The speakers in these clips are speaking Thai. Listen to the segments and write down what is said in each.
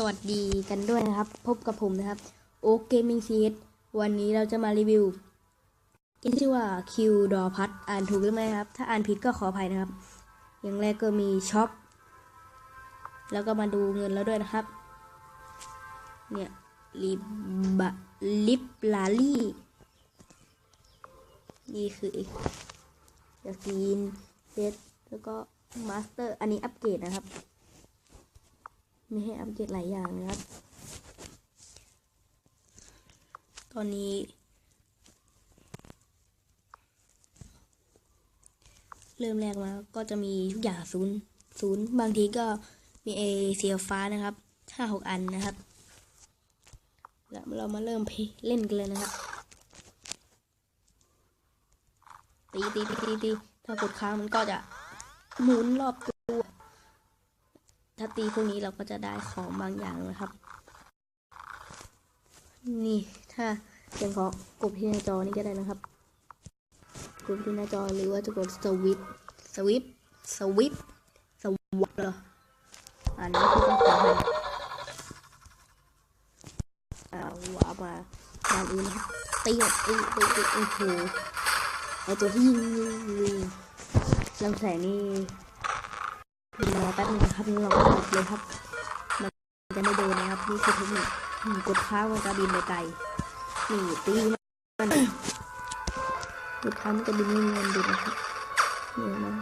สวัสดีกันด้วยนะครับ พบกับผมนะครับโอเกมิงซีดวันนี้เราจะมารีวิวเกมชื่อว่าคิวดอพัทอ่านถูกหรือไม่ครับ ถ้าอ่านผิดก็ขออภัยนะครับ อย่างแรกก็มีช็อปแล้วก็มาดูเงินแล้วด้วยนะครับ เนี่ยลิบะลิปลาลี่นี่คือสกรีนเซตแล้วก็มาสเตอร์อันนี้อัปเกรดนะครับ มีให้อัปเกรดหลายอย่างนะครับ ตอนนี้ เริ่มแรกมาก็จะมีทุกอย่างศูนย์ศูนย์บางทีก็มีเอเสียฟ้านะครับห้าหกอันนะครับ แล้วเรามาเริ่มเล่นกันเลยนะครับตีตีตีตีตีถ้ากดค้างมันก็จะหมุนรอบตัว ถ้าตีพวกนี้เราก็จะได้ของบางอย่างนะครับ นี่ถ้าเสียงของกดที่หน้าจอนี่ก็ได้นะครับกดที่หน้าจอหรือว่าจะกดสวิปสวิปสวิปสวิปเหรออันนี้คือต้องขอให้อ่าว่ามาตามอื่นครับตีอะตีตีตีโอ้โหไอตัวที่ยิงยิงยิงลำแสงนี่ รอแป๊บนึงนะครับเราก็หลบเลยครับ มันจะไม่โดนนะครับนี่คือเทคนิคกดค้างมันจะบินไปไกลนี่ตีมันกดค้างมันจะบินเงินดินะครับนี่นะ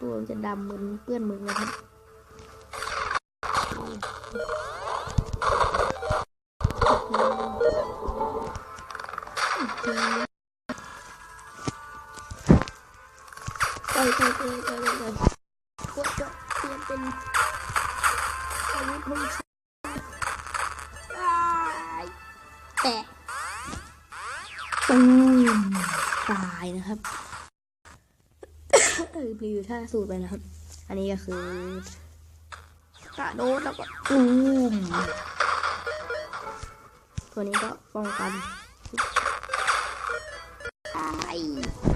ตัวมันจะดำเหมือนเปื้อนมือนะครับ ไปไปไปไปไปไปกดกดเปลี่ยนเป็นอาวุธไม่ใช่อ้ายแตะตูมตายนะครับเออรีวิวท่าสูตรไปนะครับ อันนี้ก็คือกระโดดแล้วก็ตูมตัวนี้ก็ป้องกันตาย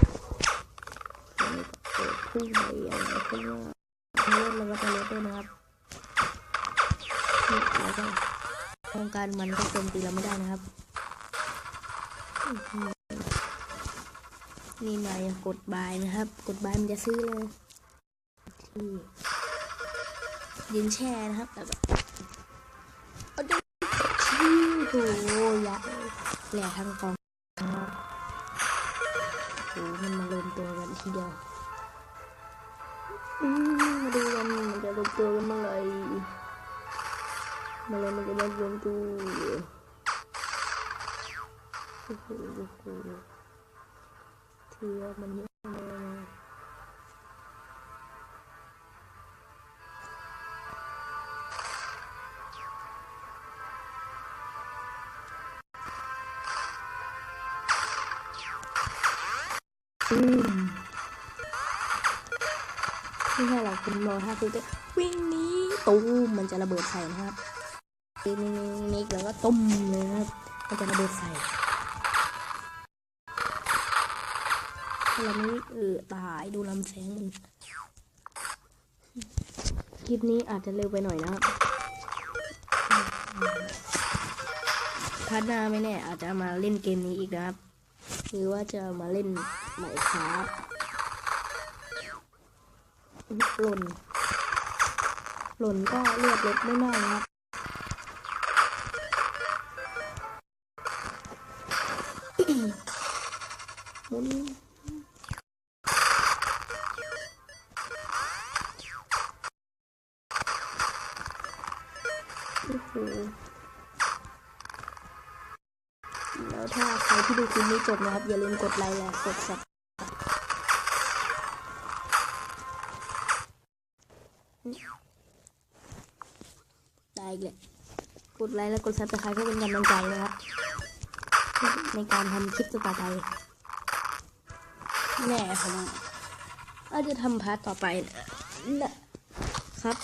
พุ่งไปอะไรขึ้นว่าเลือดแล้วก็จะลดด้วยนะครับแล้วก็ป้องกันมันก็โจมตีเราไม่ได้นะครับอื้อหือนี่มากดบายนะครับ กดบายมันจะซื้อเลยยืนแช่นะครับแล้วก็เอาดูชิวโอ้ยแหล่ทั้งกองโอ้มันมารวมตัวกันทีเดียว กันมันจะรวมตัวกันเมื่อไหร่เมื่อไหรมันจะมาร วิ่งนี้ตูมมันจะระเบิดใส่นะครับนิกนิกนิกแล้วก็ตุ้มเลยครับมันจะระเบิดใส่ถ้าเราไม่เออตายดูลำแสงมันคลิปนี้อาจจะเร็วไปหน่อยนะครับพัดนาไม่แน่อาจจะมาเล่นเกมนี้อีกนะครับ หรือว่าจะมาเล่นใหม่ครับหล่น หล่นก็เลือดลดไม่มากนะครับมุนโอ้โหแล้วถ้าใครที่ดูคลิปนี้จบนะครับ อย่าลืมกดไลค์และกดซับ ดไลค์และกดซับสไครต์เพื่อเป็นกำลังใจนะครับ ในการทำคลิปต่อไปแน่ผมอาจจะทำพาร์ทต่อไปนะครับ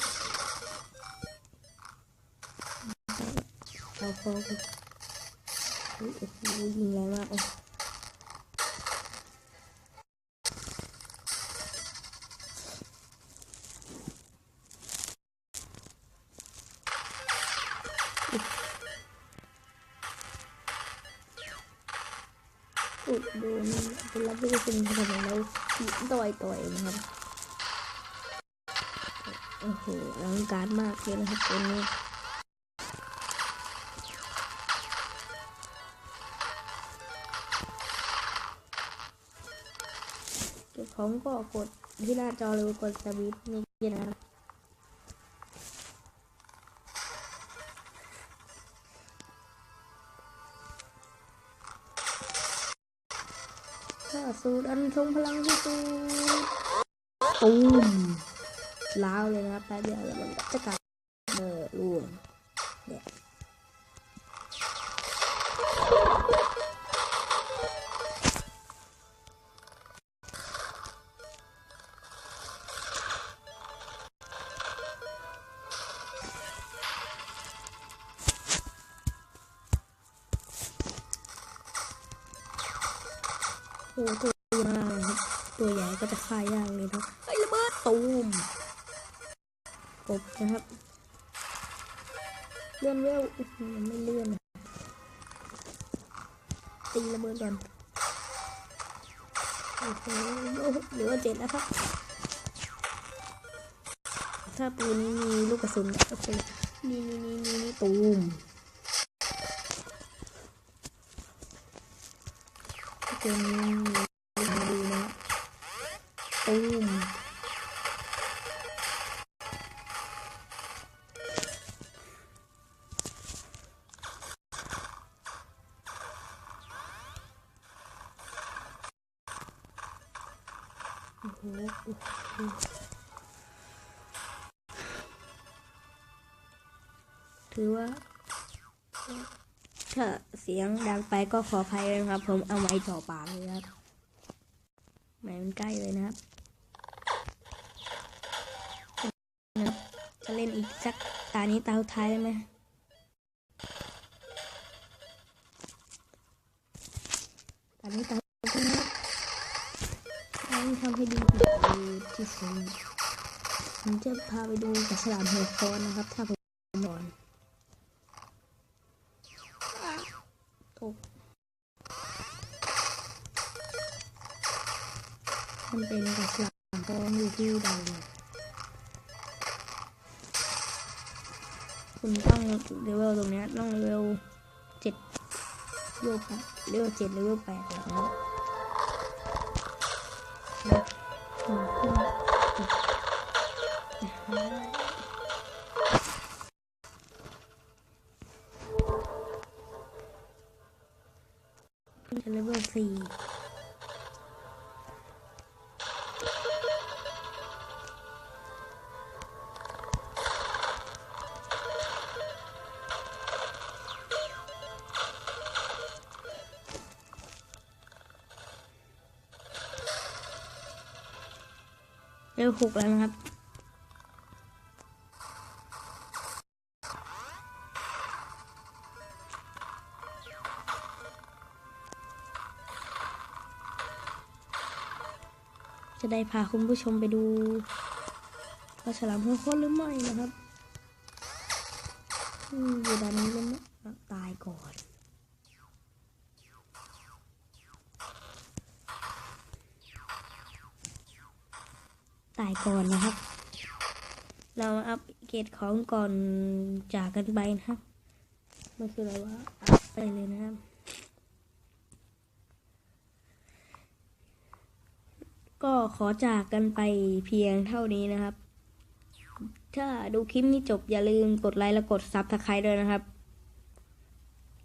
เราโค้งโอ้โหยิงแรงมาก อุดดูนี่เป็นรับลูกเป็นขนมแล้วต่อยต่อยนะครับโอ้โหอลังการมากเลยนะครับตัวนี้เก็บของก็กดที่หน้าจอหรือกดสวิตช์นี่นะครับาสูดอันทรงพลังที่สุดตูมล้าวเลยนะครับแป๊บเดียวแล้วมันก็จะกลับ โอ้ตัวใหญ่มาครับตัวใหญ่ก็จะฆ่ายากเลยครับไอ้ยระเบิดตูมกบนะครับ เลื่อนเวลอื้อหือไม่เลื่อนตีระเบิดก่อนโอ้โหเหลือเจ็ดแล้วครับ ถ้าปืนนี้มีลูกกระสุนก็เป็นนี่นี่นี่นี่นี่ตูม ถ้าปืนนี้มี ถ้าเสียงดังไปก็ขออภัยด้วยนะครับ ผมเอาไม้จ่อปากเลยครับไม้มันใกล้เลยนะครับนะจะเล่นอีกสักตานี้ตาสุดท้ายได้ไหมตานี้ตาสุดท้ายนะครับต้องทำให้ดีที่สุดผมจะพาไปดูกระฉลามหัวคอนนะครับ ถ้าผม มันเป็นกระฉลามคอนอยู่ที่ดเนี่ยคุณต้องเลเวลตรงนี้ต้องเลเวลเจ็ดเลเวลแปดเลเวลเจ็ดเลเวลแปดแบบนี้ เลเวลหกแล้วนะครับจะได้พาคุณผู้ชมไปดูปลาฉลามหัวโคตรหรือไม่นะครับอืมอยู่ด้านนี้เลยไหมายก่อนนะครับ เราอัปเกรดของก่อนจากกันไปนะครับมันคืออะไรวะอัพไปเลยนะครับก็ขอจากกันไปเพียงเท่านี้นะครับ ถ้าดูคลิปนี้จบอย่าลืมกดไลค์และกดซับสไครต์ด้วยนะครับ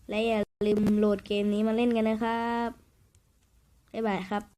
และอย่าลืมโหลดเกมนี้มาเล่นกันนะครับ บ๊ายบายครับ